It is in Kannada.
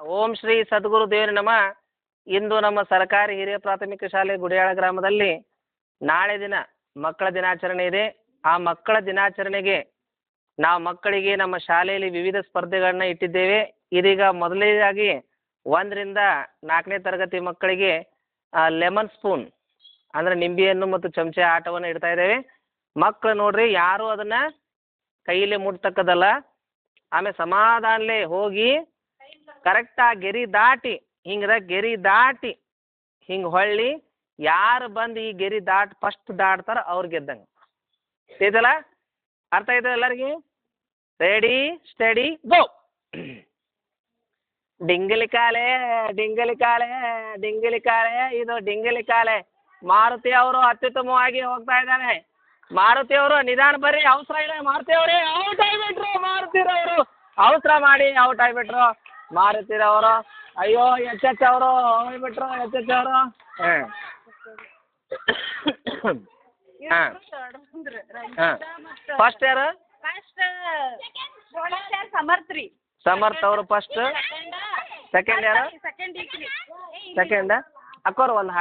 ಓಂ ಶ್ರೀ ಸದ್ಗುರು ದೇವ್ರ ನಮ. ಇಂದು ನಮ್ಮ ಸರ್ಕಾರಿ ಹಿರಿಯ ಪ್ರಾಥಮಿಕ ಶಾಲೆ ಗುಡಿಯಾಳ ಗ್ರಾಮದಲ್ಲಿ ನಾಳೆ ದಿನ ಮಕ್ಕಳ ದಿನಾಚರಣೆ ಇದೆ. ಆ ಮಕ್ಕಳ ದಿನಾಚರಣೆಗೆ ನಾವು ಮಕ್ಕಳಿಗೆ ನಮ್ಮ ಶಾಲೆಯಲ್ಲಿ ವಿವಿಧ ಸ್ಪರ್ಧೆಗಳನ್ನ ಇಟ್ಟಿದ್ದೇವೆ. ಇದೀಗ ಮೊದಲನೇದಾಗಿ ಒಂದರಿಂದ ನಾಲ್ಕನೇ ತರಗತಿ ಮಕ್ಕಳಿಗೆ ಲೆಮನ್ ಸ್ಪೂನ್ ಅಂದರೆ ನಿಂಬೆಹಣ್ಣು ಮತ್ತು ಚಮಚೆ ಆಟವನ್ನು ಇಡ್ತಾ ಇದ್ದೇವೆ. ಮಕ್ಕಳು ನೋಡ್ರಿ ಯಾರೂ ಅದನ್ನು ಕೈಯಲ್ಲಿ ಮುಟ್ತಕ್ಕದಲ್ಲ ಆಮೇಲೆ ಸಮಾಧಾನಲೆ ಹೋಗಿ ಕರೆಕ್ಟಾಗಿ ಗೆರಿ ದಾಟಿ, ಹಿಂಗ್ರ ಗೆರಿ ದಾಟಿ, ಹಿಂಗೆ ಹೊಳ್ಳಿ, ಯಾರು ಬಂದು ಈ ಗೆರಿ ದಾಟ್ ಫಸ್ಟ್ ದಾಟ್ತಾರ ಅವ್ರು ಗೆದ್ದಂಗೆ. ತಿಳಿತಲ್ಲ ಅರ್ಥ ಆಯ್ತದ ಎಲ್ಲರಿಗೆ? ರೆಡಿ ಸ್ಟಡಿ ಗೋ ಡಿಂಗಲಿ ಕಾಲೆ ಡಿಂಗಲಿ ಕಾಲೆ ಡಿಂಗಲಿ ಕಾಲೆ, ಇದು ಡಿಂಗಲಿ ಕಾಲೆ. ಮಾರುತಿ ಅವರು ಅತ್ಯುತ್ತಮವಾಗಿ ಹೋಗ್ತಾ ಇದ್ದಾರೆ ಮಾರುತಿ ಅವರು ನಿಧಾನ ಬರ್ರಿ, ಅವಸರ ಇಲ್ಲ. ಮಾರುತಿ ಅವರೇ ಔಟ್ ಆಗಿಬಿಟ್ರು ಮಾರುತಿರವರು ಅವಸರ ಮಾಡಿ ಔಟ್ ಆಗಿಬಿಟ್ರು. ಮಾರುತಿರವರು ಅಯ್ಯೋ ಎಚ್ ಎಚ್ ಅವರು ಬಿಟ್ರು ಎಚ್ ಎಚ್ ಅವರು. ಹಾಂ. ಹಾಂ. ಹಾಂ. ಫಸ್ಟ್ ಯಾರು? ಸಮರ್ಥ್ರಿ ಸಮರ್ಥ್ ರೀ ಸಮರ್ಥ ಅವರು ಫಸ್ಟ್ ಸೆಕೆಂಡ್ ಯಾರು? ಸೆಕೆಂಡ್ ಸೆಕೆಂಡ್ ಅಕ್ಕೋರು ಒಂದು